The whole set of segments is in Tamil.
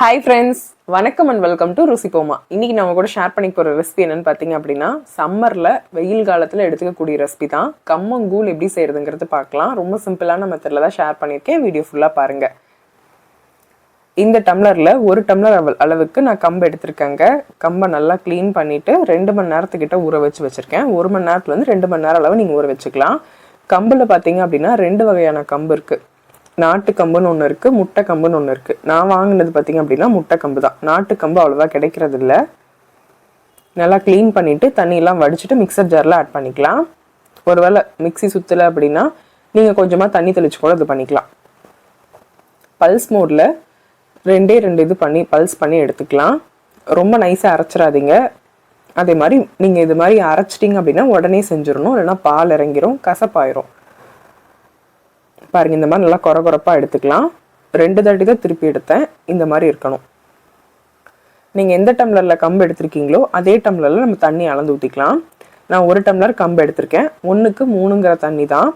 ஹாய் ஃப்ரெண்ட்ஸ் வணக்கம் அண்ட் வெல்கம் டு ருசிபோமா இன்னைக்கு நம்ம கூட ஷேர் பண்ணிக்க போகிற ரெசிபி என்னன்னு பார்த்தீங்க அப்படின்னா சம்மரில் வெயில் காலத்தில் எடுத்துக்கக்கூடிய ரெசிபி தான். கம்மங்கூழ் எப்படி செய்கிறதுங்கிறது பார்க்கலாம். ரொம்ப சிம்பிளான மெத்தடில் தான் ஷேர் பண்ணியிருக்கேன். வீடியோ ஃபுல்லாக பாருங்கள் இந்த டம்ளரில் ஒரு டம்ளர் அளவுக்கு நான் கம்பு எடுத்திருக்கேங்க. கம்பை நல்லா க்ளீன் பண்ணிவிட்டு ரெண்டு மணி நேரத்துக்கிட்ட ஊற வச்சு வச்சுருக்கேன். ஒரு மணி நேரத்தில் வந்து ரெண்டு மணி நேரம் அளவு நீங்கள் ஊற வச்சுக்கலாம். கம்பில் பார்த்தீங்க அப்படின்னா ரெண்டு வகையான கம்பு இருக்குது நாட்டு கம்புன்னு ஒன்று இருக்குது முட்டை கம்புன்னு ஒன்று இருக்குது நான் வாங்கினது பார்த்திங்க அப்படின்னா முட்டை கம்பு தான். நாட்டு கம்பு அவ்வளோவா கிடைக்கிறது இல்லை நல்லா க்ளீன் பண்ணிவிட்டு தண்ணியெல்லாம் வடிச்சிட்டு மிக்சர் ஜாரில் ஆட் பண்ணிக்கலாம். ஒருவேளை மிக்ஸி சுற்றலை அப்படின்னா நீங்கள் கொஞ்சமாக தண்ணி தெளிச்சு கூட இது பண்ணிக்கலாம். பல்ஸ் மோடில் ரெண்டே ரெண்டு இது பண்ணி பல்ஸ் பண்ணி எடுத்துக்கலாம். ரொம்ப நைஸாக அரைச்சிடாதீங்க. அதே மாதிரி நீங்கள் இது மாதிரி அரைச்சிட்டிங்க அப்படின்னா உடனே செஞ்சிடணும். இல்லைன்னா பால் இறங்கிரும் கசப்பாயிரும். பாருங்க இந்த மாதிரி நல்லா கொர கொரப்பாக எடுத்துக்கலாம். ரெண்டு தாட்டி தான் திருப்பி எடுத்தேன். இந்த மாதிரி இருக்கணும். நீங்கள் எந்த டம்ளரில் கம்பு எடுத்திருக்கீங்களோ அதே டம்ளரில் நம்ம தண்ணி அளந்து ஊற்றிக்கலாம் நான் ஒரு டம்ளர் கம்பு எடுத்திருக்கேன். ஒன்றுக்கு மூணுங்கிற தண்ணி தான்.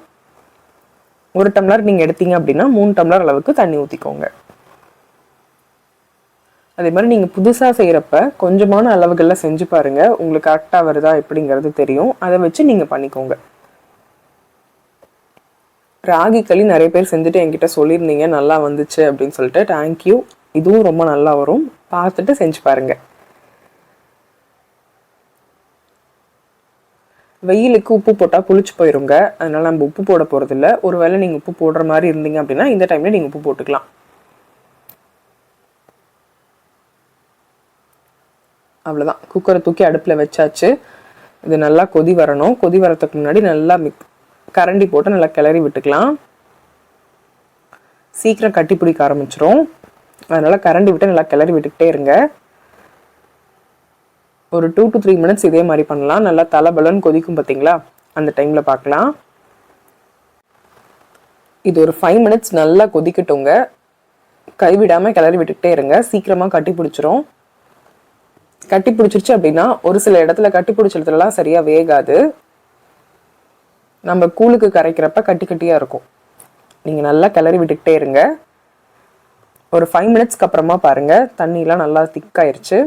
ஒரு டம்ளர் நீங்கள் எடுத்தீங்க அப்படின்னா மூணு டம்ளர் அளவுக்கு தண்ணி ஊற்றிக்கோங்க அதே மாதிரி நீங்கள் புதுசாக செய்கிறப்ப கொஞ்சமான அளவுகளில் செஞ்சு பாருங்கள் உங்களுக்கு கரெக்டாக வருதா எப்படிங்கிறது தெரியும். அதை வச்சு நீங்கள் பண்ணிக்கோங்க. ராகி களி நிறைய பேர் செஞ்சுட்டு என்கிட்ட சொல்லியிருந்தீங்க நல்லா வந்துச்சு அப்படின்னு சொல்லிட்டு. தேங்க்யூ இதுவும் ரொம்ப நல்லா வரும். பார்த்துட்டு செஞ்சு பாருங்க. வெயிலுக்கு உப்பு போட்டால் புளிச்சு போயிருங்க. அதனால நம்ம உப்பு போட போகிறதில்ல ஒருவேளை நீங்கள் உப்பு போடுற மாதிரி இருந்தீங்க அப்படின்னா இந்த டைமில் நீங்கள் உப்பு போட்டுக்கலாம். அவ்வளோதான் குக்கரை தூக்கி அடுப்பில் வச்சாச்சு. இது நல்லா கொதி வரணும். கொதி வரதுக்கு முன்னாடி நல்லா மிக் கரண்டி போட்டு நல்லா கிளறி விட்டுக்கலாம். சீக்கிரம் கட்டி பிடிக்க ஆரம்பிச்சிரும். அதனால் கரண்டி விட்டு நல்லா கிளறி விட்டுக்கிட்டே இருங்க. ஒரு டூ டு த்ரீ மினிட்ஸ் இதே மாதிரி பண்ணலாம். நல்லா தலைபலன்னு கொதிக்கும் பார்த்தீங்களா? அந்த டைமில் பார்க்கலாம். இது ஒரு ஃபைவ் மினிட்ஸ் நல்லா கொதிக்கட்டுங்க. கைவிடாமல் கிளறி விட்டுக்கிட்டே இருங்க. சீக்கிரமாக கட்டி பிடிச்சிரும். கட்டி பிடிச்சிருச்சு அப்படின்னா ஒரு சில இடத்துல கட்டி பிடிச்ச இடத்துலலாம் சரியாக வேகாது. நம்ம கூழுக்கு கரைக்கிறப்ப கட்டி கட்டியாக இருக்கும். நீங்கள் நல்லா கிளறி விட்டுக்கிட்டே இருங்க. ஒரு ஃபைவ் மினிட்ஸ்க்கு அப்புறமா பாருங்கள் தண்ணிலாம் நல்லா திக்காயிருச்சு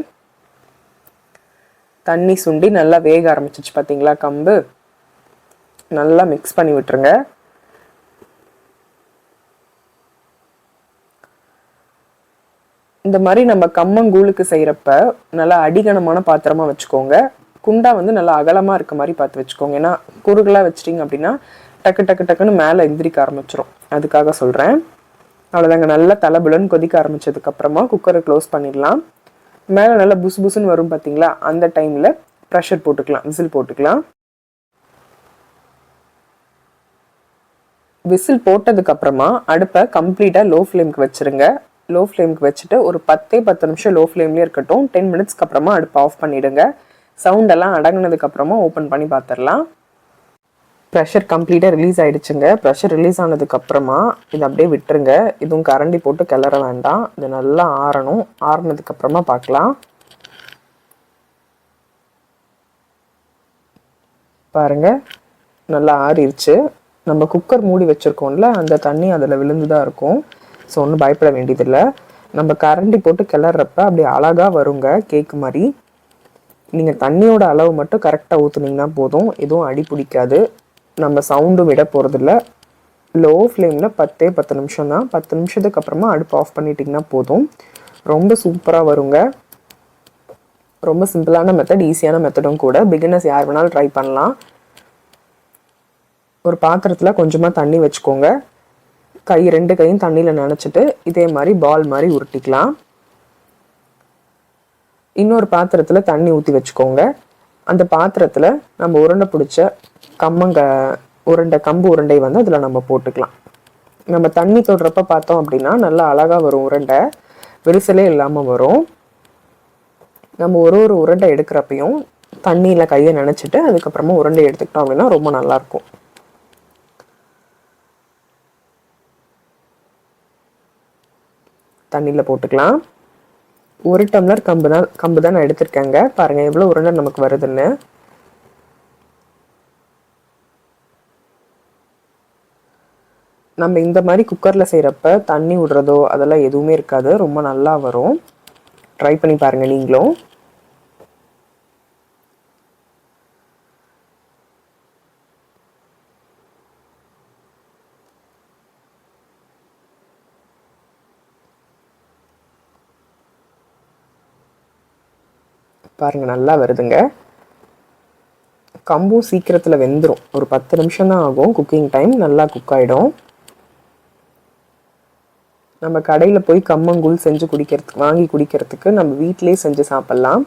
தண்ணி சுண்டி நல்லா வேக ஆரம்பிச்சிச்சு பார்த்தீங்களா கம்பு? நல்லா மிக்ஸ் பண்ணி விட்டுருங்க. இந்த மாதிரி நம்ம கம்மங்கூழுக்கு செய்கிறப்ப நல்லா அடிகனமான பாத்திரமாக வச்சுக்கோங்க. குண்டா வந்து நல்லா அகலமாக இருக்க மாதிரி பார்த்து வச்சுக்கோங்க. ஏன்னா குறுகலாக வச்சிட்டிங்க அப்படின்னா டக்கு டக்கு டக்குன்னு மேலே எந்திரிக்க ஆரம்பிச்சிரும். அதுக்காக சொல்கிறேன் அவ்வளோதாங்க நல்லா தலைபுலன்னு கொதிக்க ஆரம்பித்ததுக்கப்புறமா குக்கரை க்ளோஸ் பண்ணிடலாம். மேலே நல்லா புசு புசுன்னு வரும் பார்த்தீங்களா அந்த டைமில் ப்ரெஷர் போட்டுக்கலாம். விசில் போட்டுக்கலாம். விசில் போட்டதுக்கப்புறமா அடுப்பை கம்ப்ளீட்டாக லோ ஃப்ளேம்க்கு வச்சிருங்க. லோ ஃப்ளேம்க்கு வச்சுட்டு ஒரு பத்தே பத்து நிமிஷம் லோ ஃப்ளேம்லேயே இருக்கட்டும். டென் மினிட்ஸ்க்கு அப்புறமா அடுப்பை ஆஃப் பண்ணிவிடுங்க சவுண்ட் எல்லாம் ஓப்பன் பண்ணி பார்த்துடலாம் ப்ரெஷர் கம்ப்ளீட்டாக ரிலீஸ் ஆகிடுச்சுங்க ப்ரெஷர் ரிலீஸ் ஆனதுக்கப்புறமா இதை அப்படியே விட்டுருங்க. இதுவும் கரண்டி போட்டு கிளற வேண்டாம். இது நல்லா ஆறணும். ஆறினதுக்கப்புறமா பார்க்கலாம் பாருங்கள் நல்லா ஆறிடுச்சு. நம்ம குக்கர் மூடி வச்சுருக்கோம்ல அந்த தண்ணி அதில் விழுந்து தான் இருக்கும். ஸோ ஒன்றும் பயப்பட வேண்டியதில்லை. நம்ம கரண்டி போட்டு கிளறப்ப அப்படி அழகாக வருங்க கேக்கு மாதிரி. நீங்கள் தண்ணியோட அளவு மட்டும் கரெக்டாக ஊற்றுனீங்கன்னா போதும். எதுவும் அடி பிடிக்காது. நம்ம சவுண்டும் விட போகிறதில்ல லோ ஃப்ளேமில் பத்தே பத்து நிமிஷம் தான். பத்து நிமிஷத்துக்கு அப்புறமா அடுப்பு ஆஃப் பண்ணிட்டிங்கன்னா போதும். ரொம்ப சூப்பராக வருங்க. ரொம்ப சிம்பிளான மெத்தட் ஈஸியான மெத்தடும் கூட. பிகினர்ஸ் யார் வேணாலும் ட்ரை பண்ணலாம். ஒரு பாத்திரத்தில் கொஞ்சமாக தண்ணி வச்சுக்கோங்க. கை ரெண்டு கையும் தண்ணியில் நினச்சிட்டு இதே மாதிரி பால் மாதிரி உருட்டிக்கலாம். இன்னொரு பாத்திரத்தில் தண்ணி ஊற்றி வச்சுக்கோங்க. அந்த பாத்திரத்தில் நம்ம உருண்டை பிடிச்ச கம்மங்க உருண்டை கம்பு உருண்டை வந்து அதில் நம்ம போட்டுக்கலாம். நம்ம தண்ணி தொடுறப்ப பார்த்தோம் அப்படின்னா நல்லா அழகாக வரும் உருண்டை. விரிசலே இல்லாமல் வரும். நம்ம ஒரு ஒரு உருண்டை எடுக்கிறப்பையும் தண்ணியில் கையை நினச்சிட்டு அதுக்கப்புறமா உருண்டை எடுத்துக்கிட்டோம் அப்படின்னா ரொம்ப நல்லாயிருக்கும் தண்ணியில் போட்டுக்கலாம். ஒரு டம்ளர் கம்பு தான் கம்பு தான் நான் எடுத்திருக்கேங்க. பாருங்கள் எவ்வளோ உருண்டை நமக்கு வருதுன்னு. நம்ம இந்த மாதிரி குக்கரில் செய்கிறப்ப தண்ணி விடுறதோ அதெல்லாம் எதுவுமே இருக்காது. ரொம்ப நல்லா வரும். ட்ரை பண்ணி பாருங்கள் நீங்களும். பாருங்கள் நல்லா வருதுங்க. கம்பும் சீக்கிரத்தில் வெந்துடும் ஒரு பத்து நிமிஷம் தான் ஆகும். குக்கிங் டைம் நல்லா குக் ஆகிடும் நம்ம கடையில் போய் கம்மங்கூழ் செஞ்சு குடிக்கிறதுக்கு வாங்கி குடிக்கிறதுக்கு நம்ம வீட்டிலேயே செஞ்சு சாப்பிட்லாம்.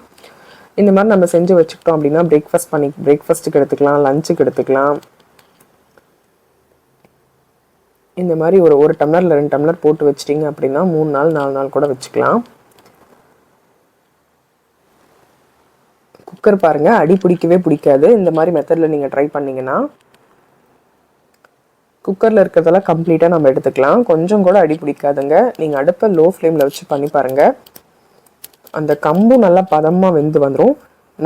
இந்த மாதிரி நம்ம செஞ்சு வச்சுக்கிட்டோம் அப்படின்னா பிரேக்ஃபாஸ்ட் பண்ணி பிரேக்ஃபாஸ்ட்டுக்கு எடுத்துக்கலாம் லஞ்சுக்கு எடுத்துக்கலாம். இந்த மாதிரி ஒரு ஒரு டம்ளரில் ரெண்டு டம்ளர் போட்டு வச்சிட்டிங்க அப்படின்னா மூணு நாள் நாலு நாள் கூட வச்சுக்கலாம். குக்கர் பாருங்கள் அடி பிடிக்கவே பிடிக்காது. இந்த மாதிரி மெத்தடில் நீங்கள் ட்ரை பண்ணிங்கன்னா குக்கரில் இருக்கிறதெல்லாம் கம்ப்ளீட்டாக நம்ம எடுத்துக்கலாம். கொஞ்சம் கூட அடி பிடிக்காதுங்க. நீங்கள் அடுப்பை லோ ஃப்ளேமில் வச்சு பண்ணி பாருங்கள் அந்த கம்பும் நல்லா பதமாக வெந்து வந்துடும்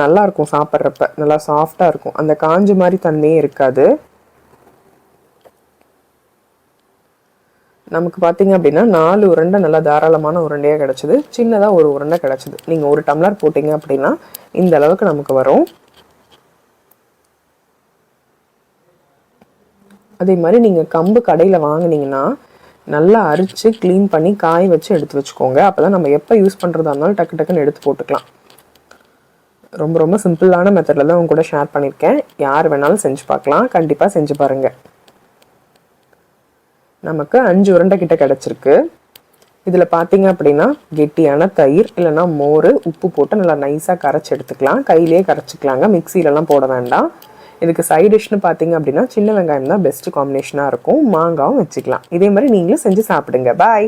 நல்லாயிருக்கும் சாப்பிட்றப்ப. நல்லா சாஃப்டாக இருக்கும். அந்த காஞ்சு மாதிரி தண்ணியே இருக்காது. நமக்கு பார்த்தீங்க அப்படின்னா நாலு உருண்டை நல்லா தாராளமான உருண்டையாக கிடச்சிது. சின்னதாக ஒரு உருண்டை கிடச்சிது. நீங்கள் ஒரு டம்ளர் போட்டிங்க அப்படின்னா இந்த அளவுக்கு நமக்கு வரும். அதே மாதிரி நீங்கள் கம்பு கடையில் வாங்கினீங்கன்னா நல்லா அரித்து க்ளீன் பண்ணி காய வச்சு எடுத்து வச்சுக்கோங்க. அப்போ தான் நம்ம எப்போ யூஸ் பண்ணுறதா இருந்தாலும் டக்கு டக்குன்னு எடுத்து போட்டுக்கலாம். ரொம்ப ரொம்ப சிம்பிளான மெத்தடில் தான் உங்க கூட ஷேர் பண்ணியிருக்கேன். யார் வேணாலும் செஞ்சு பார்க்கலாம். கண்டிப்பாக செஞ்சு பாருங்கள் நமக்கு அஞ்சு உருண்டை கிட்ட கிடச்சிருக்கு. இதில் பார்த்தீங்க அப்படின்னா கெட்டியான தயிர் இல்லைன்னா மோர் உப்பு போட்டு நல்லா நைஸாக கரைச்சி எடுத்துக்கலாம். கையிலேயே கரைச்சிக்கலாங்க. மிக்சிலலாம் போட வேண்டாம். இதுக்கு சைட் டிஷ்னு பார்த்தீங்க அப்படின்னா சின்ன வெங்காயம் தான் பெஸ்ட் காம்பினேஷனாக இருக்கும். மாங்காவும் வச்சுக்கலாம். இதே மாதிரி நீங்களும் செஞ்சு சாப்பிடுங்க. பாய்